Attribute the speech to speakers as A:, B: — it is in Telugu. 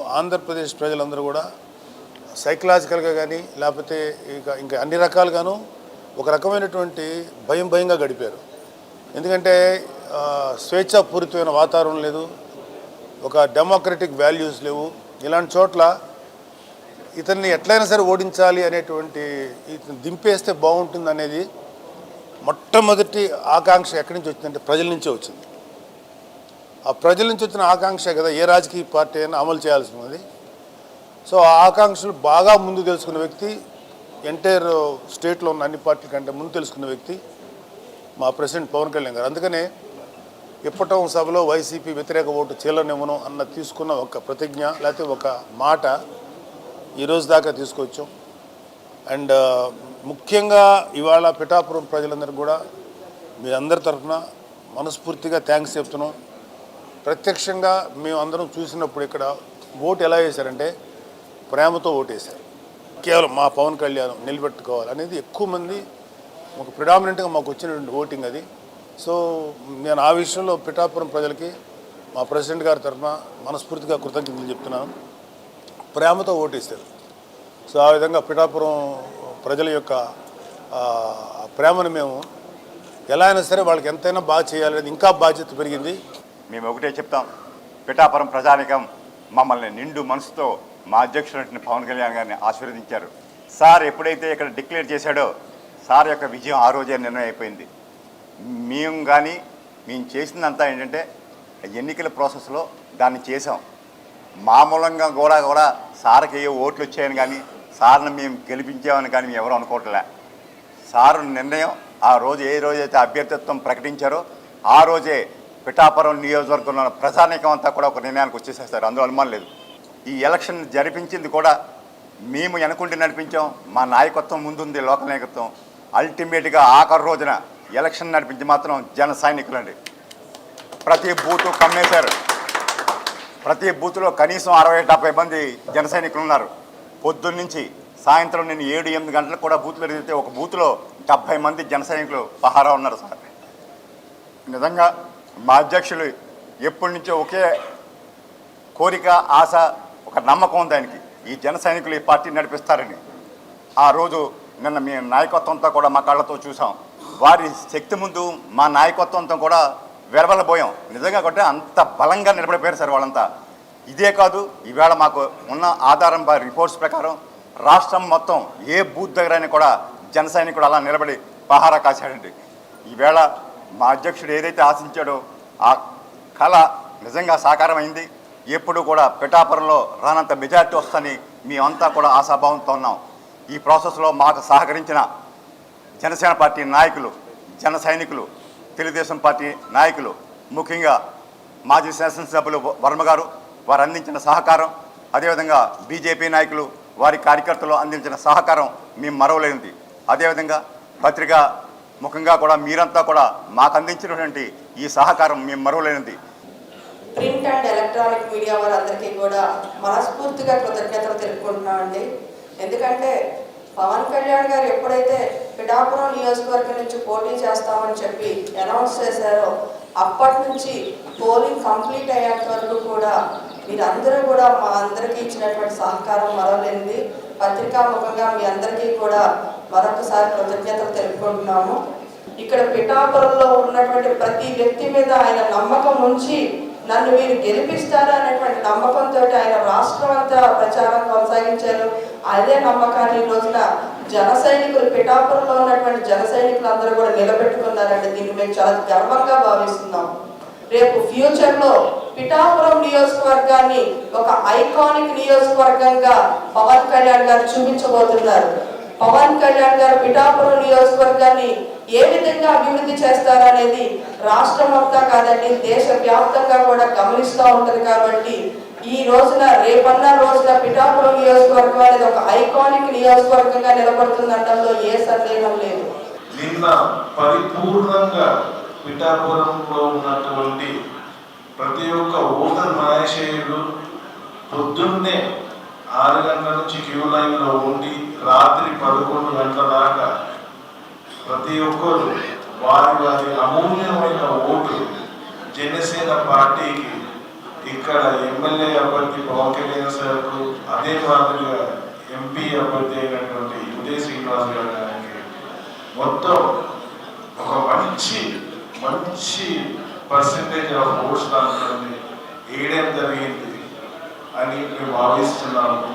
A: ఆంధ్రప్రదేశ్ ప్రజలందరూ కూడా సైకలాజికల్గా కానీ లేకపోతే ఇక ఇంకా అన్ని రకాలుగాను ఒక రకమైనటువంటి భయం భయంగా గడిపారు. ఎందుకంటే స్వేచ్ఛాపూరితమైన వాతావరణం లేదు ఒక డెమోక్రటిక్ వాల్యూస్ లేవు. ఇలాంటి చోట్ల ఇతన్ని ఎట్లయినా సరే ఓడించాలి అనేటువంటి ఇతను దింపేస్తే బాగుంటుంది అనేది మొట్టమొదటి ఆకాంక్ష ఎక్కడి నుంచి వచ్చిందంటే ప్రజల నుంచే వచ్చింది. ఆ ప్రజల నుంచి వచ్చిన ఆకాంక్ష కదా ఏ రాజకీయ పార్టీ అయినా అమలు చేయాల్సి ఉన్నది సో ఆ ఆకాంక్షలు బాగా ముందు తెలుసుకున్న వ్యక్తి ఎంటైర్ స్టేట్లో ఉన్న అన్ని పార్టీల కంటే ముందు తెలుసుకున్న వ్యక్తి మా ప్రెసిడెంట్ పవన్ కళ్యాణ్ గారు. అందుకనే ఇప్పటం సభలో వైసీపీ వ్యతిరేక ఓటు చీలనివ్వను అన్న తీసుకున్న ఒక ప్రతిజ్ఞ లేకపోతే ఒక మాట ఈరోజు దాకా తీసుకొచ్చాం. అండ్ ముఖ్యంగా ఇవాళ పిఠాపురం ప్రజలందరూ కూడా మీ అందరి తరఫున మనస్ఫూర్తిగా థ్యాంక్స్ చెప్తున్నాం. ప్రత్యక్షంగా మేము అందరం చూసినప్పుడు ఇక్కడ ఓటు ఎలా వేశారంటే ప్రేమతో ఓటేశారు కేవలం మా పవన్ కళ్యాణ్ నిలబెట్టుకోవాలి అనేది ఎక్కువ మంది ఒక ప్రిడామినెంట్గా మాకు వచ్చినటువంటి ఓటింగ్ అది. సో నేను ఆ విషయంలో పిఠాపురం ప్రజలకి మా ప్రెసిడెంట్ గారి తరఫున మనస్ఫూర్తిగా కృతజ్ఞతలు చెప్తున్నాను. ప్రేమతో ఓటేశారు సో ఆ విధంగా పిఠాపురం ప్రజల యొక్క ప్రేమను మేము ఎలా అయినా సరే వాళ్ళకి ఎంతైనా బాగా చేయాలనేది ఇంకా బాధ్యత పెరిగింది.
B: మేము ఒకటే చెప్తాం. పిఠాపురం ప్రజానికం మమ్మల్ని నిండు మనసుతో మా అధ్యక్షుడు పవన్ కళ్యాణ్ గారిని ఆశీర్వదించారు. సార్ ఎప్పుడైతే ఇక్కడ డిక్లేర్ చేశాడో సార్ యొక్క విజయం ఆ రోజే నిర్ణయం అయిపోయింది. మేము కానీ మేము చేసిందంతా ఏంటంటే ఎన్నికల ప్రాసెస్లో దాన్ని చేసాం మామూలంగా కూడా కూడా సార్కి ఏ ఓట్లు వచ్చాయని కానీ సార్ని మేము గెలిపించామని కానీ మేము ఎవరు అనుకోవట్లే. సారు నిర్ణయం ఆ రోజు ఏ రోజైతే అభ్యర్థిత్వం ప్రకటించారో ఆ రోజే పిఠాపురం నియోజకవర్గంలో ఉన్న ప్రజానీకం అంతా కూడా ఒక నిర్ణయానికి వచ్చేసేస్తారు. అందులో అనుమానం లేదు. ఈ ఎలక్షన్ జరిపించింది కూడా మేము వెనకుండి నడిపించాం మా నాయకత్వం ముందుంది లోకల్ నాయకత్వం. అల్టిమేట్గా ఆఖరి రోజున ఎలక్షన్ నడిపించి మాత్రం జన సైనికులండి. ప్రతి బూతు కమ్మేశారు. ప్రతి బూత్లో కనీసం అరవై డెబ్బై మంది జన సైనికులు ఉన్నారు. పొద్దున్నుంచి సాయంత్రం నేను ఏడు ఎనిమిది గంటలకు కూడా బూత్లో తిరిగితే ఒక బూత్లో డెబ్బై మంది జన సైనికులు పహారా ఉన్నారు సార్. నిజంగా మా అధ్యక్షులు ఎప్పటి నుంచో ఒకే కోరిక ఆశ ఒక నమ్మకం దానికి ఈ జన సైనికులు ఈ పార్టీ నడిపిస్తారని. ఆ రోజు నిన్న మీ నాయకత్వంతో కూడా మా కళ్ళతో చూసాం. వారి శక్తి ముందు మా నాయకత్వంతో కూడా వెరవలబోయాం. నిజంగా కొట్టే అంత బలంగా నిలబడిపోయారు సార్ వాళ్ళంతా. ఇదే కాదు ఈవేళ మాకు ఉన్న ఆధారం రిపోర్ట్స్ ప్రకారం రాష్ట్రం మొత్తం ఏ బూత్ దగ్గరైనా కూడా జన సైనికుడు అలా నిలబడి పహారా కాశాడండి. ఈవేళ మా అధ్యక్షుడు ఏదైతే ఆశించాడో ఆ కళ నిజంగా సాకారమైంది. అయింది ఎప్పుడు కూడా పిఠాపురంలో రానంత మెజార్టీ వస్తుందని మేమంతా కూడా ఆశాభావంతో ఉన్నాం. ఈ ప్రాసెస్లో మాకు సహకరించిన జనసేన పార్టీ నాయకులు జన సైనికులు తెలుగుదేశం పార్టీ నాయకులు ముఖ్యంగా మాజీ శాసనసభ్యులు వర్మ గారు వారు అందించిన సహకారం అదేవిధంగా బీజేపీ నాయకులు వారి కార్యకర్తలు అందించిన సహకారం మేము మరవలేనిది. అదేవిధంగా పత్రిక ముఖంగా కూడా మీరంతా కూడా మాకు అందించినటువంటి ఈ సహకారం మేము మరవలేనిది.
C: ప్రింట్ అండ్ ఎలక్ట్రానిక్ మీడియా వారందరికీ కూడా మనస్ఫూర్తిగా కృతజ్ఞతలు తెలుపుకుంటున్నామండి ఎందుకంటే పవన్ కళ్యాణ్ గారు ఎప్పుడైతే పిఠాపురం నియోజకవర్గం నుంచి పోటీ చేస్తామని చెప్పి అనౌన్స్ చేశారో అప్పటి నుంచి పోలింగ్ కంప్లీట్ అయ్యేంత వరకు కూడా మీరందరూ కూడా మా అందరికీ ఇచ్చినటువంటి సహకారం మరవలేనిది. పత్రికాముఖంగా మీ అందరికీ కూడా మరొకసారి కృతజ్ఞతలు తెలుపుకుంటున్నాము. ఇక్కడ పిఠాపురంలో ఉన్నటువంటి ప్రతి వ్యక్తి మీద ఆయన నమ్మకం ఉంచి నన్ను మీరు గెలిపిస్తారు అనేటువంటి నమ్మకంతో ఆయన రాష్ట్రం అంతా ప్రచారం కొనసాగించారు. అదే నమ్మకాన్ని ఈ రోజున జన సైనికులు పిఠాపురంలో ఉన్నటువంటి జన సైనికులు అందరూ కూడా నిలబెట్టుకున్నారండి. దీన్ని మేము చాలా గర్వంగా భావిస్తున్నాం. రేపు ఫ్యూచర్లో పిఠాపురం నియోజకవర్గాన్ని ఒక ఐకానిక్ నియోజకవర్గంగా పవన్ కళ్యాణ్ గారు చూపించబోతున్నారు. పవన్ కళ్యాణ్ గారు పిఠాపురం నియోజకవర్గాన్ని ఏ విధంగా అభివృద్ధి చేస్తారనేది రాష్ట్రం మొత్తం కాదండి దేశ వ్యాప్తంగా కూడా గమనిస్తూ ఉంటుంది కాబట్టి ఈ రోజున రేపన్న రోజున పిఠాపురం నియోజకవర్గం అనేది ఒక ఐకానిక్ నియోజకవర్గంగా నిలబడుతుందనడంలో ఏ సందేహం లేదు.
D: నిన్న పరిపూర్ణంగా పిఠాపురంలో ఉన్నటువంటి ప్రతి ఒక్క ఓటర్ మహేషయులు పొద్దున్నే ఆరు గంటల నుంచి క్యూ లైన్లో ఉండి రాత్రి పదకొండు గంటల దాకా ప్రతి ఒక్కరు వారి వారి అమూల్యమైన ఓటు జనసేన పార్టీకి ఇక్కడ ఎమ్మెల్యే అభ్యర్థి పవన్ కళ్యాణ్ సార్కు అదే మాదిరిగా ఎంపీ అభ్యర్థి అయినటువంటి ఉదయ శ్రీనివాస్ గారికి మొత్తం ఒక మంచి మంచి పర్సంటేజ్ ఆఫ్ ఓట్స్ దాంట్లో ఏడెంత జరిగింది అని మేము భావిస్తున్నాము.